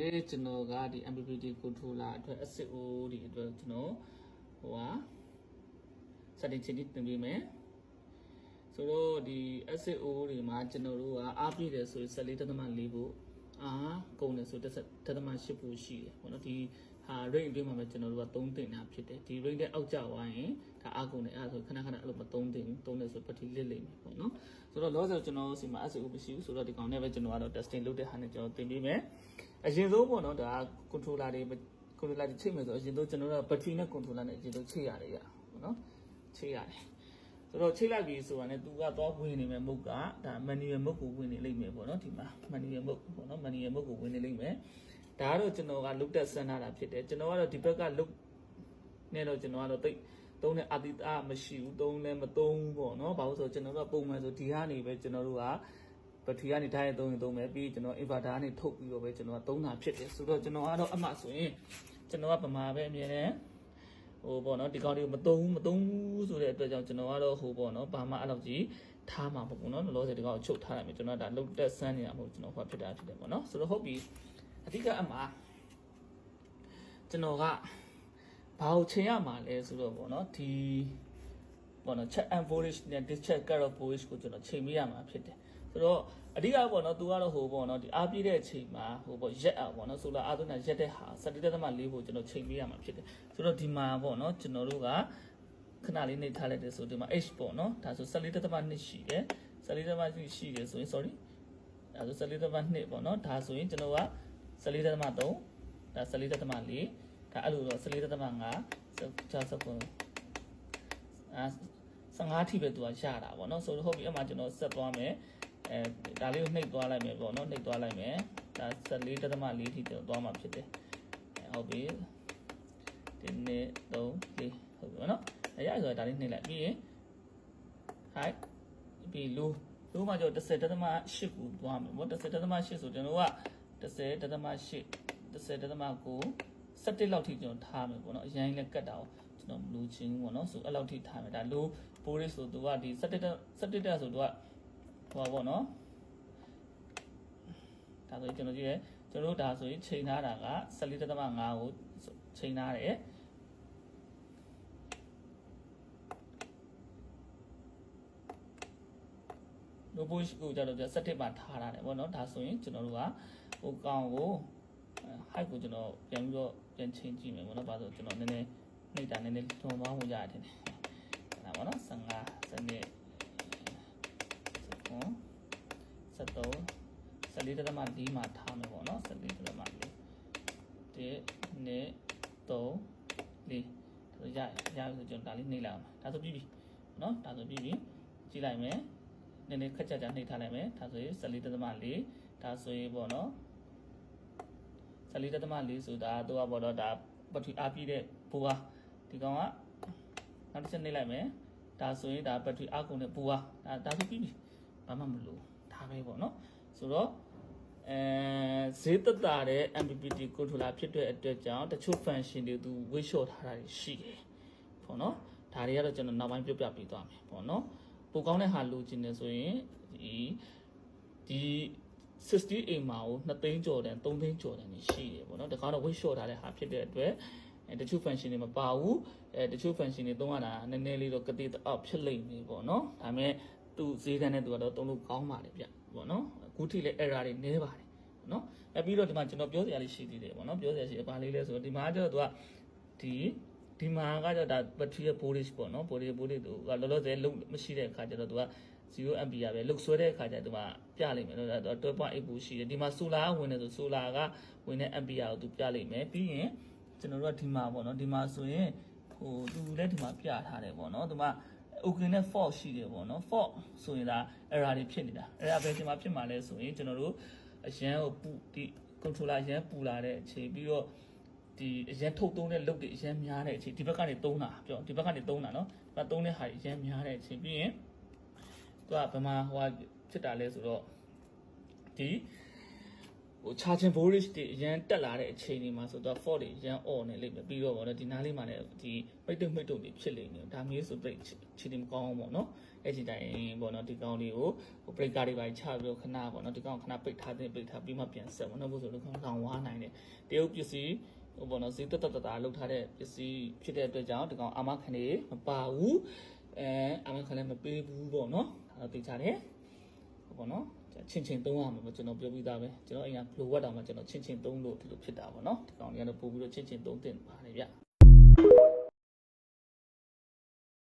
နေ့ကျွန်တော်ကဒီ MPPT controller အတွက် SSO ဒီအတွက်ကျွန်တော်ဟိုဟာ setting change တင်ပေးမယ်ဆိုတော့ဒီ SSO တွေမှာကျွန်တော်တို့ကအားပြည့်တယ်ဆိုရင်14.4ဖို့အာကုန်တယ်ဆို10.8ဖို့ရှိတယ်ပေါ့နော်ဒီဟာ range အတွင်းမှာပဲကျွန်တော်တို့က3တင်တာဖြစ်တယ်ဒီ range တဲ့အောက်ကျသွားရင်ဒါအားကုန်တယ်အဲ့ဒါဆိုခဏခဏအဲ့လိုမ3တင်ဘူး3တယ်ဆိုပတ်တီလစ်လိမ့်မယ်ပေါ့နော်ဆိုတော့လောဆယ်ကျွန်တော်စီမှာ SSO မရှိဘူးဆိုတော့ဒီကောင်နဲ့ပဲကျွန်တော်ကတော့ testing လုပ်တဲ့ဟာနဲ့ကျွန်တော်တင်ပေးမယ် အရင်ဆုံးပေါ့နော်ဒါ controller တွေ controller တွေချိန်မယ်ဆိုအရင်ဆုံးကျွန်တော်တို့က battery နဲ့ controller နဲ့အရင်ဆုံးချိန်ရတယ်ရပေါ့နော်ချိန်ရတယ်ဆိုတော့ချိန်လိုက်ပြီဆိုတာနဲ့သူကတော့ဝင်နေမယ်မုတ်ကဒါ manual မုတ်ကိုဝင်နေလိမ့်မယ်ပေါ့နော်ဒီမှာ manual မုတ်ပေါ့နော် manual မုတ်ကိုဝင်နေလိမ့်မယ်ဒါကတော့ကျွန်တော်က look တက်စမ်းတာဖြစ်တယ်ကျွန်တော်ကတော့ဒီဘက်က look နဲ့တော့ကျွန်တော်ကတော့တိတ်သုံးတဲ့အာတိတာမရှိဘူးသုံးလည်းမသုံးဘူးပေါ့နော်ဘာလို့ဆိုကျွန်တော်တို့ကပုံမှန်ဆိုဒီကနေပဲကျွန်တော်တို့က ဘက်ထရီကနေထားရင်သုံးရင်သုံးမယ်ပြီးကျွန်တော် inverter ကနေထုတ်ပြီးတော့ပဲကျွန်တော်ကသုံးတာဖြစ်တယ်ဆိုတော့ကျွန်တော်ကတော့အမှဆိုရင်ကျွန်တော်ကပမာပဲအမြဲတမ်းဟိုပေါ့နော်ဒီကောင်တွေကိုမသုံးဘူးမသုံးဘူးဆိုတဲ့အတွက်ကြောင့်ကျွန်တော်ကတော့ဟိုပေါ့နော်ဘာမှအဲ့လောက်ကြီးထားမှာမဟုတ်ဘူးနော်လောလောဆယ်ဒီကောင်ကိုချုပ်ထားရမယ်ကျွန်တော်ဒါလုတ်တက်ဆန်းနေတာမဟုတ်ကျွန်တော်ဟောဖြစ်တာဖြစ်တယ်ပေါ့နော်ဆိုတော့ဟုတ်ပြီအဓိကအမှာကျွန်တော်ကဘာကိုချိန်ရမှာလဲဆိုတော့ပေါ့နော်ဒီပေါ့နော် check and voltage နဲ့ discharge current voltage ကိုကျွန်တော်ချိန်မိရမှာဖြစ်တယ် ဆိုတော့အဓိကပေါ့နော်သူကတော့ဟိုပေါ့နော်ဒီအားပြည့်တဲ့အချိန်မှာဟိုပေါ့ရက်အောင်ပေါ့နော်ဆိုလာအားသွင်းတာရက်တဲ့ဟာ17.4ကိုကျွန်တော်ချိန်မိရမှာဖြစ်တယ်ဆိုတော့ဒီမှာပေါ့နော်ကျွန်တော်တို့ကခဏလေးနေထားလိုက်တယ်ဆိုဒီမှာ h ပေါ့နော်ဒါဆို14.2ရှိတယ်14.2ရှိတယ်ဆိုရင် sorry ဒါဆို14.2ပေါ့နော်ဒါဆိုရင်ကျွန်တော်က14.3ဒါ14.4ဒါအဲ့လိုတော့14.5 60အာ15ထိပဲသူကရတာပေါ့နော်ဆိုတော့ဟုတ်ပြီအမှကျွန်တော်ဆက်သွားမယ် အဲဒါလေးကိုနှိပ်သွားလိုက်မယ်ပေါ့နော်နှိပ်သွားလိုက်မယ်ဒါ14.4ထိကျွန်တော်သွားမှာဖြစ်တယ်ဟုတ်ပြီဒီနေ့3 4ဟုတ်ပြီပေါ့နော်အဲရဆိုတော့ဒါလေးနှိပ်လိုက်ပြီးရင် height ပြီးလူလူမှာကျတော့10.8ကိုသွားမယ်ပေါ့10.8ဆိုကျွန်တော်က10.8 10.9 17လောက်ထိကျွန်တော်ထားမယ်ပေါ့နော်အရင်လည်းကတ်တာကိုကျွန်တော်မလိုချင်ဘူးပေါ့နော်ဆိုအဲ့လောက်ထိထားမယ်ဒါလိုပိုးရဆိုသူကဒီ17တက်17တက်ဆိုသူက ဟိုပါပေါ့နော်ဒါဆိုကျွန်တော်ကြည့်ရကျွန်တော်တို့ဒါဆိုရင်ချိန်ထားတာက14.5ကိုချိန်ထားတယ်လိုပိုးရှိကိုကြတော့17မှာထားရတယ်ပေါ့နော်ဒါဆိုရင်ကျွန်တော်တို့ကဟိုကောင်ကို height ကိုကျွန်တော်ပြန်ပြီးတော့ပြန်ချိန်ကြည့်မယ်ပေါ့နော်။ဘာလို့ကျွန်တော်နည်းနည်းနှိပ်တာနည်းနည်းထုံသွားမှုရတယ်ထင်တယ်။ဒါပေါ့နော်15စနစ် 19 73 14.4မှာထားမယ်ပေါ့နော်14.4ဒီနေ့3 4ဒါရရဆိုကျွန်တော်ဒါလေးနှိပ်လိုက်အောင်ဒါဆိုပြီးပြီနော်ဒါဆိုပြီးပြီကြည့်လိုက်မယ်နည်းနည်းခက်ကြကြနှိပ်ထားလိုက်မယ်ဒါဆိုရင်14.4ဒါဆိုရင်ပေါ့နော်14.4ဆိုတာသူကပေါ့တော့ဒါပထဝီအားပြည့်တဲ့ဘူဟာဒီကောင်ကနောက်တစ်ချက်နှိပ်လိုက်မယ်ဒါဆိုရင်ဒါပထဝီအားကုန်တဲ့ဘူဟာဒါဒါဆိုပြီးပြီ ဘာမှမလို့ဒါပဲပေါ့နော်ဆိုတော့အဲဈေးသက်သာတဲ့ MPPT controller ဖြစ်တဲ့အတွက်ကြောင့်တချို့ function တွေသူဝေ့လျှော့ထားတာရှိတယ်ပေါ့နော်ဒါတွေကတော့ကျွန်တော်နောက်ပိုင်းပြပြပေးသွားမယ်ပေါ့နော်ပိုကောင်းတဲ့ဟာလိုချင်တယ်ဆိုရင်ဒီဒီ 60အိမ်မှာကို2သိန်းကျော်တန်3သိန်းကျော်တန်ရှိတယ်ပေါ့နော်တခါတော့ weight short ထားတဲ့ဟာဖြစ်တဲ့အတွက်အဲတချို့ function တွေမပါဘူးအဲတချို့ function တွေသုံးရတာနည်းနည်းလေးတော့ကတိတအောက်ဖြစ်လိမ့်မယ်ပေါ့နော်ဒါပေမဲ့ သူဈေးတန်းနဲ့သူကတော့သုံးလို့ကောင်းပါတယ်ဗျပေါ့နော်အခုထိလည်း error တွေနည်းပါတယ်နော်အဲပြီးတော့ဒီမှာကျွန်တော်ပြောစရာလေးရှိသေးတယ်ပေါ့နော်ပြောစရာရှိဘာလေးလဲဆိုတော့ဒီမှာကျတော့သူကဒီဒီမှာကကျတော့ဒါ battery ရဲ့ voltage ပေါ့နော် voltage voltage သူကလောလောဆယ်လုံးမရှိတဲ့အခါကျတော့သူက 0 ampere ပဲလုတ်ဆွဲတဲ့အခါကျသူကပြလိမ့်မယ်နော်ဒါ12.8ဘူးရှိတယ်ဒီမှာ solar ဝင်နေဆို solar ကဝင်တဲ့ ampere ကိုသူပြလိမ့်မယ်ပြီးရင်ကျွန်တော်တို့ကဒီမှာပေါ့နော်ဒီမှာဆိုရင်ဟိုသူလည်းဒီမှာပြထားတယ်ပေါ့နော်ဒီမှာ okay နဲ့ fault ရှိတယ်ပေါ့နော် fault ဆိုရင်ဒါ error တွေဖြစ်နေတာ error ပဲဒီမှာဖြစ်မှာလဲဆိုရင်ကျွန်တော်တို့အရန်ကိုပူဒီ controller အရန်ပူလာတဲ့အချိန်ပြီးတော့ဒီအရန်ထုတ်သုံးတဲ့လုပ်တွေအရန်များတဲ့အချိန်ဒီဘက်ကနေသုံးတာပြောဒီဘက်ကနေသုံးတာနော်ဒီဘက်သုံးတဲ့ဟာအရန်များတဲ့အချိန်ပြီးရင်သူကဘယ်မှာဟိုဖြစ်တာလဲဆိုတော့ဒီ ဟို charging voltage တွေအရန်တက်လာတဲ့အချိန်တွေမှာဆိုတော့ fault တွေအရန် on နေလိမ့်မယ်ပြီးတော့ဗောနော်ဒီနားလေးမှာလည်းဒီပိတ်တုံပိတ်တုံတွေဖြစ်လိမ့်မယ်ဒါမျိုးဆိုပြိတ်ချီတင်မကောင်းအောင်ဗောနော်အဲ့ဒီတိုင်းပေါ့နော်ဒီကောင်လေးကိုဟို breaker တွေပါချပြီးတော့ခဏပေါ့နော်ဒီကောင်ခဏပိတ်ထားတဲ့ပိတ်ထားပြီးမှပြန်ဆက်ပေါ့နော်ဘို့ဆိုလို့ခေါင်းလောင်ဝါနိုင်တယ်တရုတ်ပစ္စည်းဟိုပေါ့နော်ဈေးတက်တက်တက်တာလောက်ထားတဲ့ပစ္စည်းဖြစ်တဲ့အတွက်ကြောင့်ဒီကောင်အာမခံနေမပါဘူးအဲအာမခံလည်းမပေးဘူးပေါ့နော်အဲ့တော့သိကြတယ်ဟုတ်ပေါ့နော် ချင်းချင်းသုံးရမှာပေါ့ကျွန်တော်ပြောပြီးသားပဲကျွန်တော်အိမ်က flow ဝတ်တာမှာကျွန်တော်ချင်းချင်းသုံးလို့ဒီလိုဖြစ်တာပေါ့နော်ဒီကောင်လေးကတော့ပို့ပြီးတော့ချင်းချင်းသုံးတင်ပါတယ်ဗျ